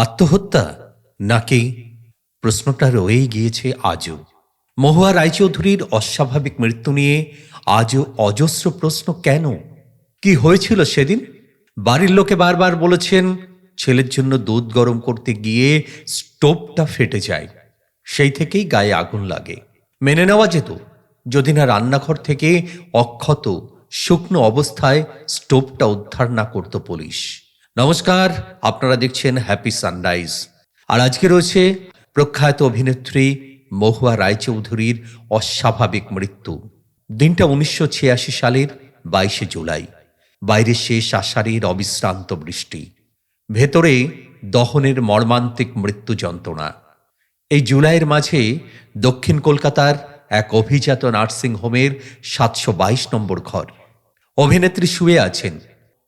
আত্মহত্যা নাকি প্রশ্নটা রয়েই গিয়েছে আজও। মহুয়া রায়চৌধুরীর অস্বাভাবিক মৃত্যু নিয়ে আজও অজস্র প্রশ্ন কেন? কি হয়েছিল সেদিন? বাড়ির লোকে বারবার বলেছেন, ছেলের জন্য দুধ গরম করতে গিয়ে স্টোভটা ফেটে যায়। সেই থেকেই গায়ে আগুন লাগে। মেনে নেওয়া যেত, যদি না রান্নাঘর থেকে অক্ষত, শুকনো অবস্থায় স্টোভটা উদ্ধার না করত পুলিশ। নমস্কার, আপনারা দেখছেন হ্যাপি সানরাইজ আর আজকে রয়েছে প্রখ্যাত অভিনেত্রী মহুয়া রায়চৌধুরীর অস্বাভাবিক মৃত্যু। দিনটা উনিশশো ছিয়াশি সালের বাইশে জুলাই। বাইরে শেষ আষাঢ়ের অবিশ্রান্ত বৃষ্টি। ভেতরে দহনের মর্মান্তিক মৃত্যু যন্ত্রণা। এই জুলাইয়ের মাঝে দক্ষিণ কলকাতার এক অভিজাত নার্সিং হোমের সাতশো বাইশ নম্বর ঘর। অভিনেত্রী শুয়ে আছেন।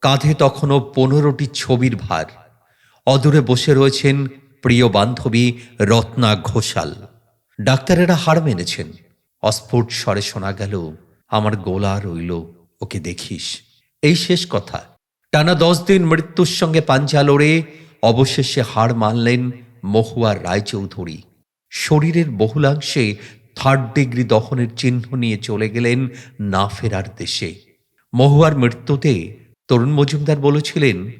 কাঁধে তখনও পনেরোটি ছবির ভার। অদূরে বসে রয়েছেন প্রিয় বান্ধবী রত্না ঘোষাল। ডাক্তারেরা হার মেনেছেন। অস্ফুট স্বরে শোনা গেল, আমার গোলা রইল, ওকে দেখিস। এই শেষ কথা। টানা দশ দিন মৃত্যুর সঙ্গে পাঞ্জা লড়ে অবশেষে হার মানলেন মহুয়া রায়চৌধুরী। শরীরের বহুলাংশে থার্ড ডিগ্রি দহনের চিহ্ন নিয়ে চলে গেলেন না ফেরার দেশে। মহুয়ার মৃত্যুতে তরুণ মজুমদার বলেছিলেন,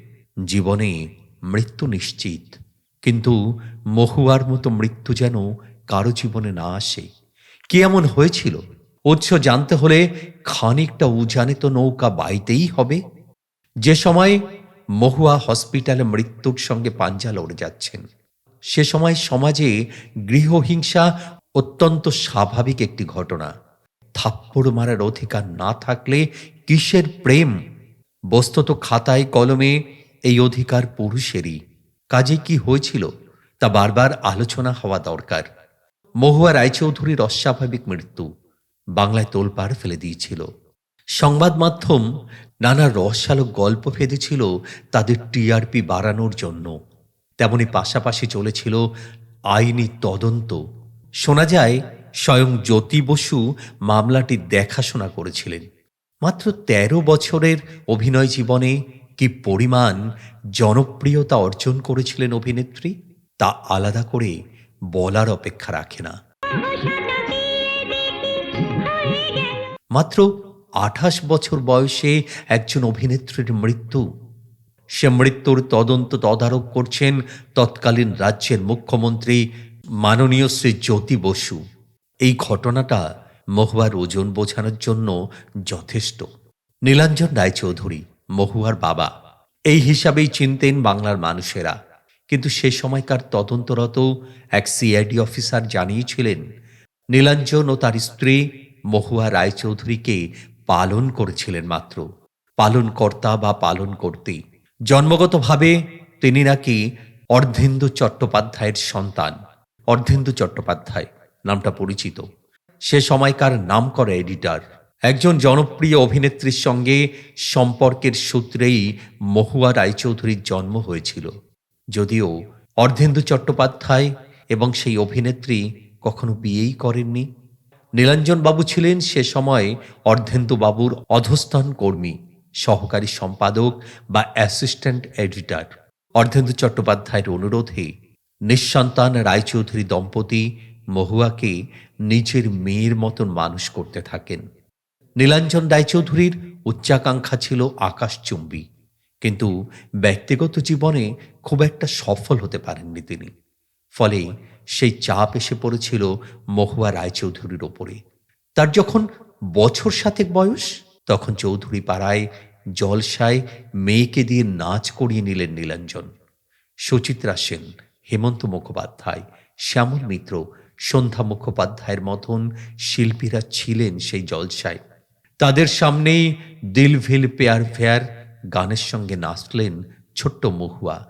জীবনে মৃত্যু নিশ্চিত, কিন্তু মহুয়ার মতো মৃত্যু যেন কারও জীবনে না আসে। কি এমন হয়েছিল? উৎস জানতে হলে খানিকটা উজানে তো নৌকা বাইতেই হবে। যে সময় মহুয়া হসপিটালে মৃত্যুর সঙ্গে পাঞ্জা লড়ে যাচ্ছেন, সে সময় সমাজে গৃহহিংসা অত্যন্ত স্বাভাবিক একটি ঘটনা। থাপ্পড় মারার অধিকার না থাকলে কিসের প্রেম বস্তুত খাতায় কলমে এই অধিকার পুরুষেরই। কাজে কি হয়েছিল তা বারবার আলোচনা হওয়া দরকার। মহুয়া রায়চৌধুরীর অস্বাভাবিক মৃত্যু বাংলায় তোলপাড় ফেলে দিয়েছিল। সংবাদ মাধ্যম নানা রসালো গল্প ফেঁদেছিল তাদের টিআরপি বাড়ানোর জন্য। তেমনি পাশাপাশি চলেছিল আইনি তদন্ত। শোনা যায়, স্বয়ং জ্যোতি বসু মামলাটি দেখাশোনা করেছিলেন। মাত্র ১৩ বছরের অভিনয় জীবনে কি পরিমাণ জনপ্রিয়তা অর্জন করেছিলেন অভিনেত্রী, তা আলাদা করে বলার অপেক্ষা রাখে না। মাত্র আঠাশ বছর বয়সে একজন অভিনেত্রীর মৃত্যু। সে মৃত্যুর তদন্ত তদারক করছেন তৎকালীন রাজ্যের মুখ্যমন্ত্রী মাননীয় শ্রী জ্যোতি বসু। এই ঘটনাটা মহুয়ার ওজন বোঝানোর জন্য যথেষ্ট। নীলাঞ্জন রায়চৌধুরী, মহুয়ার বাবা। এই হিসাবেই চিনতেন বাংলার মানুষেরা। কিন্তু সে সময়কার তদন্তরত এক সিআইডি অফিসার জানিয়েছিলেন, নীলাঞ্জন ও তার স্ত্রী মহুয়া রায়চৌধুরীকে পালন করেছিলেন মাত্র। পালনকর্তা বা পালন করতে জন্মগতভাবে তিনি নাকি অর্ধেন্দু চট্টোপাধ্যায়ের সন্তান। অর্ধেন্দু চট্টোপাধ্যায়, নামটা পরিচিত। সে সময়কার নামকরা এডিটার। একজন জনপ্রিয় অভিনেত্রীর সঙ্গে সম্পর্কের সূত্রেই মহুয়া রায়চৌধুরীর জন্ম হয়েছিল। যদিও অর্ধেন্দু চট্টোপাধ্যায় এবং সেই অভিনেত্রী কখনো বিয়েই করেননি। নীলাঞ্জন বাবু ছিলেন সে সময় অর্ধেন্দু বাবুর অধস্থান কর্মী, সহকারী সম্পাদক বা অ্যাসিস্ট্যান্ট এডিটর। অর্ধেন্দু চট্টোপাধ্যায়ের অনুরোধে নিঃসন্তান রায়চৌধুরী দম্পতি মহুয়াকে নিজের মেয়ের মতন মানুষ করতে থাকেন। নীলাঞ্জন রায়চৌধুরীর উচ্চাকাঙ্ক্ষা ছিল আকাশচুম্বী, কিন্তু ব্যক্তিগত জীবনে খুব একটা সফল হতে পারেননি তিনি। ফলে সেই চাপ এসে পড়েছিল মহুয়া রায়চৌধুরীর ওপরে। তার যখন বছর সাতেক বয়স, তখন চৌধুরী পাড়ায় জলসায় মেয়েকে দিয়ে নাচ করিয়ে নিলেন নীলাঞ্জন। সুচিত্রা সেন, হেমন্ত মুখোপাধ্যায়, শ্যামল মিত্র সন্ধ্যা মুখোপাধ্যায়ের মতন শিল্পীরা ছিলেন সেই জলসায়। তাদের সামনেই দিলভিল পেয়ার ফেয়ার গানের সঙ্গে নাচলেন ছোট্ট মহুয়া।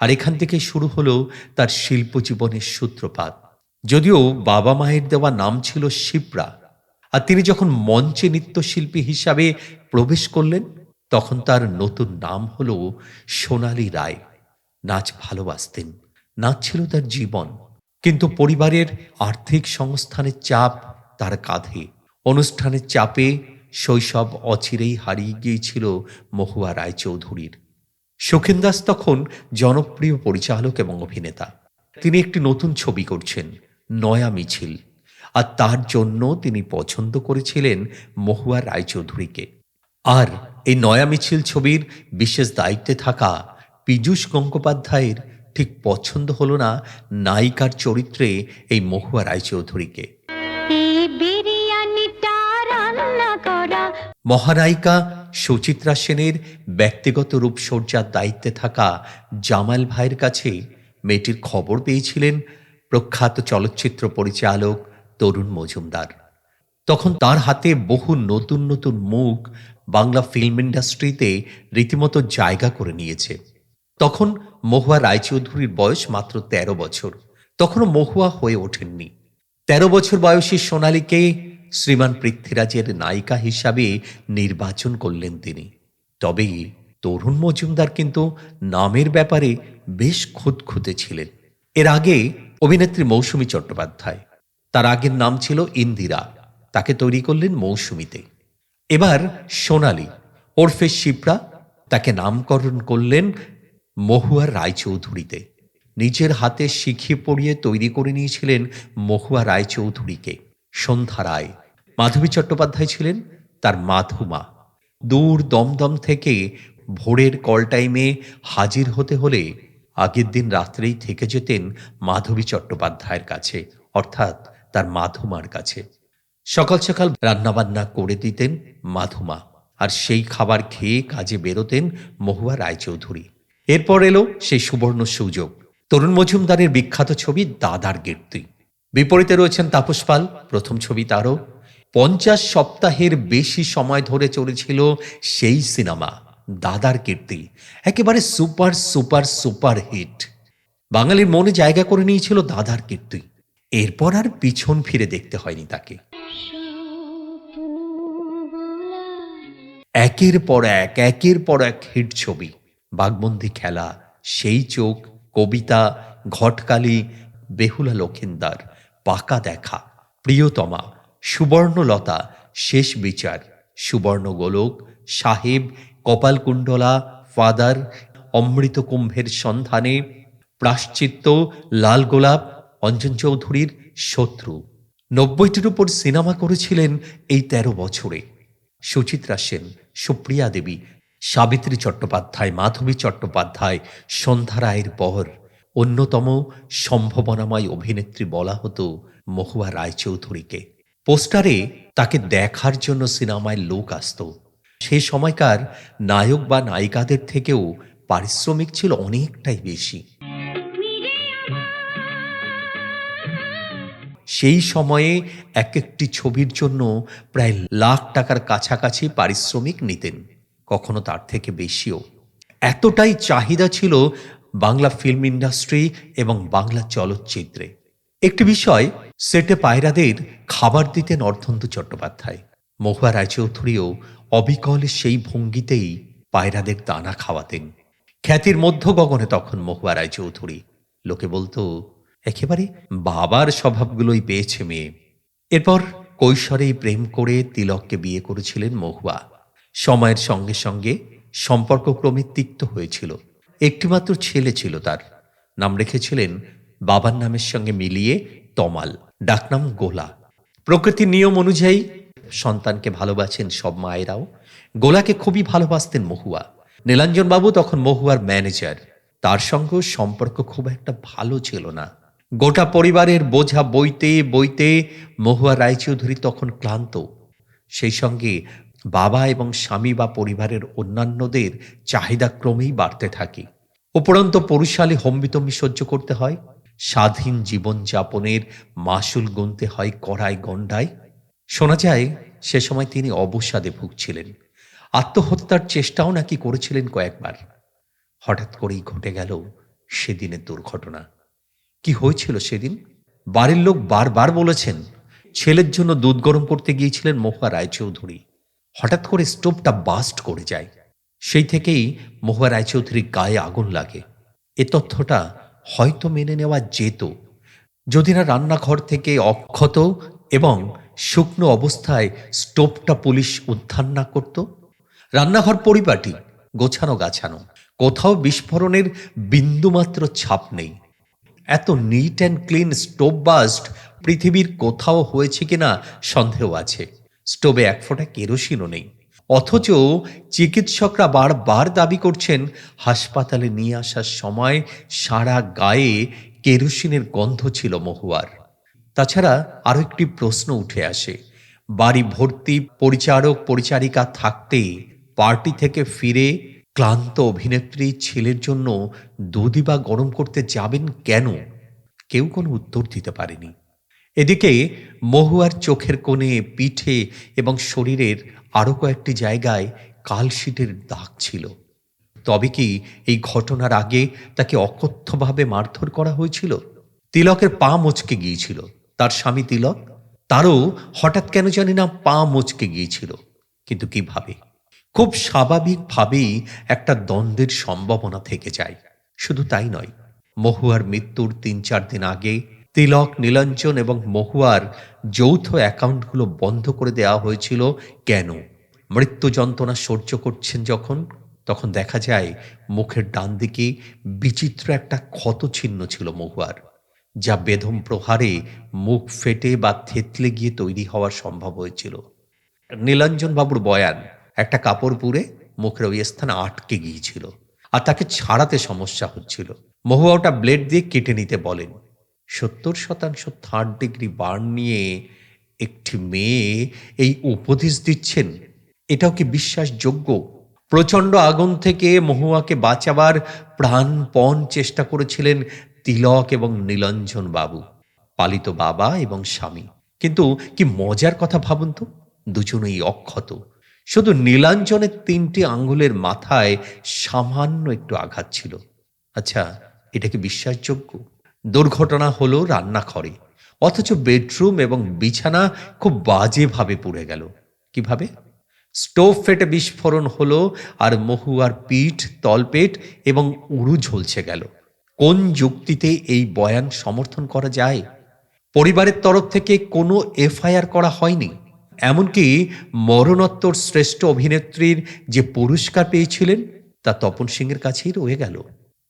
আর এখান থেকে শুরু হলো তার শিল্প জীবনের সূত্রপাত। যদিও বাবা মায়ের দেওয়া নাম ছিল শিপ্রা। আর তিনি যখন মঞ্চে নৃত্যশিল্পী হিসাবে প্রবেশ করলেন, তখন তার নতুন নাম হল সোনালী রায়। নাচ ভালোবাসতেন। নাচ ছিল তার জীবন, কিন্তু পরিবারের আর্থিক সংস্থানের চাপ তার কাঁধে। অনুষ্ঠানের চাপে শৈশব অচিরেই হারিয়ে গিয়েছিল মহুয়া রায়চৌধুরীর। সুখেন দাস তখন জনপ্রিয় পরিচালক এবং অভিনেতা। তিনি একটি নতুন ছবি করছেন, নয়া মিছিল। আর তার জন্য তিনি পছন্দ করেছিলেন মহুয়া রায়চৌধুরীকে। আর এই নয়া মিছিল ছবির বিশেষ দায়িত্বে থাকা পীযূষ গঙ্গোপাধ্যায়ের ঠিক পছন্দ হলো না নায়িকার চরিত্রে এই মহুয়া রায়চৌধুরীকে। মহানায়িকা সুচিত্রা সেনের ব্যক্তিগত রূপসজ্জার দায়িত্বে থাকা জামাল ভাইয়ের কাছে মেয়েটির খবর পেয়েছিলেন প্রখ্যাত চলচ্চিত্র পরিচালক তরুণ মজুমদার। তখন তার হাতে বহু নতুন নতুন মুখ বাংলা ফিল্ম ইন্ডাস্ট্রিতে রীতিমতো জায়গা করে নিয়েছে। তখন মহুয়া রায়চৌধুরীর বয়স মাত্র ১৩ বছর। তখনও মহুয়া হয়ে ওঠেননি। তেরো বছর বয়সী সোনালীকে শ্রীমান পৃথ্বীরাজের নায়িকা হিসাবে নির্বাচন করলেন তিনি। তবে তরুণ মজুমদার কিন্তু নামের ব্যাপারে বেশ খুঁতখুঁতে ছিলেন। এর আগে অভিনেত্রী মৌসুমী চট্টোপাধ্যায়, তার আগের নাম ছিল ইন্দিরা, তাকে তৈরি করলেন মৌসুমীতে। এবার সোনালী, ওরফে শিপ্রা, তাকে নামকরণ করলেন মহুয়া রায়চৌধুরীতে। নিজের হাতে শিখিয়ে পড়িয়ে তৈরি করে নিয়েছিলেন মহুয়া রায়চৌধুরীকে। সন্ধ্যা রায়, মাধবী চট্টোপাধ্যায় ছিলেন তার মাধুমা। দূর দমদম থেকে ভোরের কল টাইমে হাজির হতে হলে আগের দিন রাত্রেই থেকে যেতেন মাধবী চট্টোপাধ্যায়ের কাছে, অর্থাৎ তার মাধুমার কাছে। সকাল সকাল রান্নাবান্না করে দিতেন মাধুমা, আর সেই খাবার খেয়ে কাজে বেরোতেন মহুয়া রায়চৌধুরী। এরপর এলো সেই সুবর্ণ সুযোগ। তরুণ মজুমদারের বিখ্যাত ছবি দাদার কীর্তি। বিপরীতে রয়েছেন তাপস পাল প্রথম ছবি তারও। পঞ্চাশ সপ্তাহের বেশি সময় ধরে চলেছিল সেই সিনেমা দাদার কীর্তি একেবারে সুপার সুপার সুপার হিট। বাঙালির মনে জায়গা করে নিয়েছিল দাদার কীর্তি। এরপর আর পিছন ফিরে দেখতে হয়নি তাকে। একের পর এক একের পর এক হিট ছবি। বাগবন্দি খেলা, সেই চোখ, কবিতা, ঘটকালি, বেহুলা লক্ষিন্দার, পাকা দেখা, প্রিয়তমা, সুবর্ণলতা, শেষ বিচার, সুবর্ণ গোলক, সাহেব, কপালকুণ্ডলা, ফাদার, অমৃত কুম্ভের সন্ধানে, প্রাশ্চিত্য, লাল গোলাপ, অঞ্জন চৌধুরীর শত্রু। নব্বইটির উপর সিনেমা করেছিলেন এই তেরো বছরে। সুচিত্রা সেন, সুপ্রিয়া দেবী সাবিত্রী চট্টোপাধ্যায়, মাধবী চট্টোপাধ্যায়, সন্ধ্যা রায়ের পর অন্যতম সম্ভাবনাময় অভিনেত্রী বলা হতো মহুয়া রায়চৌধুরীকে। পোস্টারে তাকে দেখার জন্য সিনেমায় লোক আসত। সে সময়কার নায়ক বা নায়িকাদের থেকেও পারিশ্রমিক ছিল অনেকটাই বেশি। সেই সময়ে এক একটি ছবির জন্য প্রায় লাখ টাকার কাছাকাছি পারিশ্রমিক নিতেন। কখনো তার থেকে বেশিও। এতটাই চাহিদা ছিল বাংলা ফিল্ম ইন্ডাস্ট্রি এবং বাংলা চলচ্চিত্রে। একটি বিষয়, সেটে পায়রাদের খাবার দিতেন অর্ধন্ত চট্টোপাধ্যায়। মহুয়া রায়চৌধুরীও অবিকল সেই ভঙ্গিতেই পায়রাদের দানা খাওয়াতেন। খ্যাতির মধ্য গগনে তখন মহুয়া রায়চৌধুরী। লোকে বলতো, একেবারে বাবার স্বভাবগুলোই পেয়েছে মেয়ে। এরপর কৈশোরেই প্রেম করে তিলককে বিয়ে করেছিলেন মহুয়া। সময়ের সঙ্গে সঙ্গে সম্পর্ক ক্রমে তিক্ত হয়েছিল। একটিমাত্র ছেলে ছিল তার। নাম রেখেছিলেন বাবার নামের সঙ্গে মিলিয়ে তমাল, ডাকনাম গোলা। প্রকৃতির নিয়ম অনুযায়ী সন্তানকে ভালোবাসেন সব মায়েরাও। গোলাকে খুবই ভালোবাসতেন মহুয়া। নীলাঞ্জনবাবু তখন মহুয়ার ম্যানেজার। তার সঙ্গেও সম্পর্ক খুব একটা ভালো ছিল না। গোটা পরিবারের বোঝা বইতে বইতে মহুয়া রায়চৌধুরী তখন ক্লান্ত। সেই সঙ্গে বাবা এবং স্বামী বা পরিবারের অন্যান্যদের চাহিদা ক্রমেই বাড়তে থাকে। উপরন্ত পুরুষালী হম্বিতম্বি সহ্য করতে হয়। স্বাধীন জীবন যাপনের মাসুল গুনতে হয় কড়াই গন্ডায় শোনা যায়, সে সময় তিনি অবসাদে ভুগছিলেন। আত্মহত্যার চেষ্টাও নাকি করেছিলেন কয়েকবার। হঠাৎ করেই ঘটে গেল সেদিনের দুর্ঘটনা। কি হয়েছিল সেদিন? বাড়ির লোক বারবার বলেছেন, ছেলের জন্য দুধ গরম করতে গিয়েছিলেন মহুয়া রায়চৌধুরী। হঠাৎ করে স্টোভটা বাস্ট করে যায়। সেই থেকেই মহুয়া রায়চৌধুরীর গায়ে আগুন লাগে। এ তথ্যটা হয়তো মেনে নেওয়া যেত। যদি না রান্নাঘর থেকে অক্ষত এবং শুকনো অবস্থায় স্টোভটা পুলিশ উদ্ধার না করত? রান্নাঘর পরিপাটি, গোছানো গাছানো, কোথাও বিস্ফোরণের বিন্দুমাত্র ছাপ নেই। এত neat and clean stove bast পৃথিবীর কোথাও হয়েছে কিনা সন্দেহ আছে। স্টোভে এক ফোঁটা কেরোসিনও নেই। অথচ চিকিৎসকরা বারবার দাবি করছেন, হাসপাতালে নিয়ে আসার সময় সারা গায়ে কেরোসিনের গন্ধ ছিল মহুয়ার। তাছাড়া আরও একটি প্রশ্ন উঠে আসে, বাড়ি ভর্তি পরিচারক, পরিচারিকা থাকতে পার্টি থেকে ফিরে ক্লান্ত অভিনেত্রী ছেলের জন্য দুধই বা গরম করতে যাবেন কেন? কেউ কোনো উত্তর দিতে পারেনি। এদিকে মহুয়ার চোখের কোণে, পিঠে এবং শরীরের আরও কয়েকটি জায়গায় কালশিটের দাগ ছিল। তবে কি এই ঘটনার আগে তাকে অকথ্যভাবে মারধর করা হয়েছিল? তিলকের পা মচকে গিয়েছিল। তার স্বামী তিলক, তারও হঠাৎ কেন জানি না পা মচকে গিয়েছিল। কিন্তু কীভাবে? খুব স্বাভাবিকভাবেই একটা দ্বন্দ্বের সম্ভাবনা থেকে যায়। শুধু তাই নয়, মহুয়ার মৃত্যুর তিন চার দিন আগে তিলক, নীলাঞ্জন এবং মহুয়ার যৌথ অ্যাকাউন্টগুলো বন্ধ করে দেওয়া হয়েছিল কেন? মৃত্যু যন্ত্রণা সহ্য করছেন যখন, তখন দেখা যায় মুখের ডান দিকে বিচিত্র একটা ক্ষত চিহ্ন ছিল মহুয়ার, যা বেদম প্রহারে মুখ ফেটে বা থেতলে গিয়ে তৈরি হওয়ার সম্ভব হয়েছিল। নীলাঞ্জন বাবুর বয়ান, একটা কাপড় পুরে মুখের ওই স্থানে আটকে গিয়েছিল আর তাকে ছাড়াতে সমস্যা হচ্ছিল। মহুয়া ওটা ব্লেড দিয়ে কেটে নিতে বলেন। সত্তর শতাংশ থার্ড ডিগ্রি বার্ন নিয়ে একটি মেয়ে এই উপদেশ দিচ্ছেন। এটাও কি বিশ্বাসযোগ্য? প্রচণ্ড আগুন থেকে মহুয়াকে বাঁচাবার প্রাণপণ চেষ্টা করেছিলেন তিলক এবং নীলঞ্জন বাবু, পালিত বাবা এবং স্বামী। কিন্তু কি মজার কথা ভাবুন তো? দুজনেই অক্ষত। শুধু নীলাঞ্জনের তিনটি আঙ্গুলের মাথায় সামান্য একটু আঘাত ছিল। আচ্ছা এটা কি বিশ্বাসযোগ্য? দুর্ঘটনা হলো রান্নাঘরে। অথচ বেডরুম এবং বিছানা খুব বাজেভাবে পুড়ে গেল। কীভাবে? স্টোভ ফেটে বিস্ফোরণ হলো আর মহুয়ার পিঠ, তলপেট এবং উড়ু ঝলছে গেল। কোন যুক্তিতে এই বয়ান সমর্থন করা যায়? পরিবারের তরফ থেকে কোনো এফআইআর করা হয়নি। এমনকি মরণোত্তর শ্রেষ্ঠ অভিনেত্রীর যে পুরস্কার পেয়েছিলেন, তা তপন সিংয়ের কাছেই রয়ে গেল।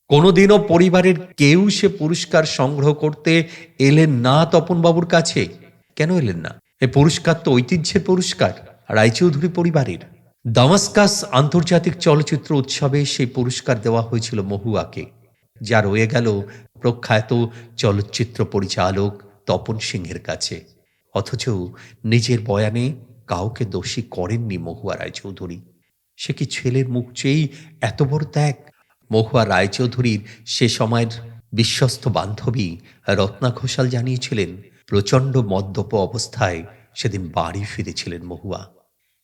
কোনোদিনও পরিবারের কেউ সে পুরস্কার সংগ্রহ করতে এলেন না তপনবাবুর কাছে? কেন এলেন না? এ পুরস্কার তো ঐতিহ্যের পুরস্কার, রায়চৌধুরী পরিবারের। দামাস্কাস আন্তর্জাতিক চলচ্চিত্র উৎসবে সেই পুরস্কার দেওয়া হয়েছিল মহুয়াকে, যা রয়ে গেল প্রখ্যাত চলচ্চিত্র পরিচালক তপন সিংহের কাছে। অথচ নিজের বয়ানে কাউকে দোষী করেননি মহুয়া রায়চৌধুরী। সে কি ছেলের মুখ চেয়েই এত বড় ত্যাগ? মহুয়া রায়চৌধুরীর সে সময়ের বিশ্বস্ত বান্ধবী রত্না ঘোষাল জানিয়েছিলেন, প্রচণ্ড মদ্যপ অবস্থায় সেদিন বাড়ি ফিরেছিলেন মহুয়া।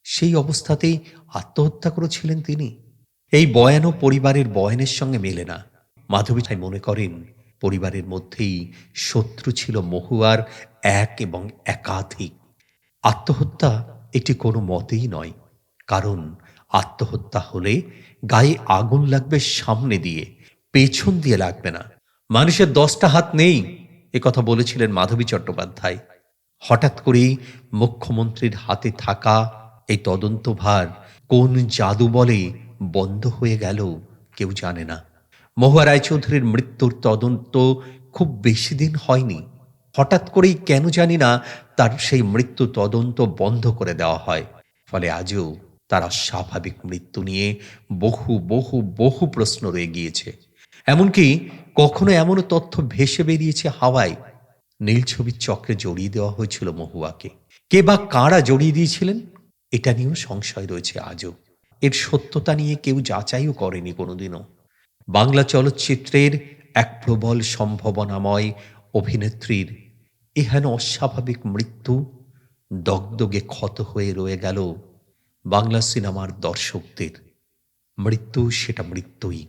সেই অবস্থাতেই আত্মহত্যা করেছিলেন তিনি। এই বয়ানও পরিবারের বয়ানের সঙ্গে মেলে না। মাধবী তাই মনে করেন, পরিবারের মধ্যেই শত্রু ছিল মহুয়ার এক এবং একাধিক। আত্মহত্যা এটি কোনো মতেই নয়, কারণ আত্মহত্যা হলে গায়ে আগুন লাগবে সামনে দিয়ে, পেছন দিয়ে লাগবে না। মানুষের দশটা হাত নেই, এ কথা বলেছিলেন মাধবী চট্টোপাধ্যায়। হঠাৎ করেই মুখ্যমন্ত্রীর হাতে থাকা এই তদন্তভার কোন জাদু বলে বন্ধ হয়ে গেল কেউ জানে না। মহুয়া রায়চৌধুরীর মৃত্যুর তদন্ত খুব বেশি দিন হয়নি। হঠাৎ করেই কেন জানি না তার সেই মৃত্যু তদন্ত বন্ধ করে দেওয়া হয়। ফলে আজও তার অস্বাভাবিক মৃত্যু নিয়ে বহু বহু বহু প্রশ্ন রয়ে গিয়েছে। এমনকি কখনো এমনও তথ্য ভেসে বেরিয়েছে হাওয়ায়। নীল ছবির চক্রে জড়িয়ে দেওয়া হয়েছিল মহুয়াকে। কে বা কারা জড়িয়ে দিয়েছিলেন? এটা নিয়েও সংশয় রয়েছে আজও। এর সত্যতা নিয়ে কেউ যাচাইও করেনি কোনোদিনও। বাংলা চলচ্চিত্রের এক প্রবল সম্ভাবনাময় অভিনেত্রীর এহেন অস্বাভাবিক মৃত্যু দগদগে ক্ষত হয়ে রয়ে গেল বাংলা সিনেমার দর্শকদের। মৃত্যু সেটা মৃত্যুই।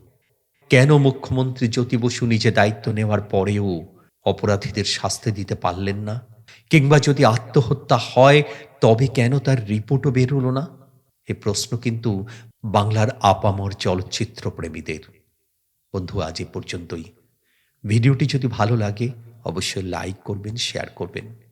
কেন মুখ্যমন্ত্রী জ্যোতি বসু নিজে দায়িত্ব নেওয়ার পরেও অপরাধীদের শাস্তি দিতে পারলেন না? কিংবা যদি আত্মহত্যা হয়, তবে কেন তার রিপোর্টও বেরোলো না? এ প্রশ্ন কিন্তু বাংলার আপামর চলচ্চিত্র প্রেমীদের। বন্ধু, আজ এ পর্যন্তই। ভিডিওটি যদি ভালো লাগে, অবশ্যই লাইক করবেন, শেয়ার করবেন।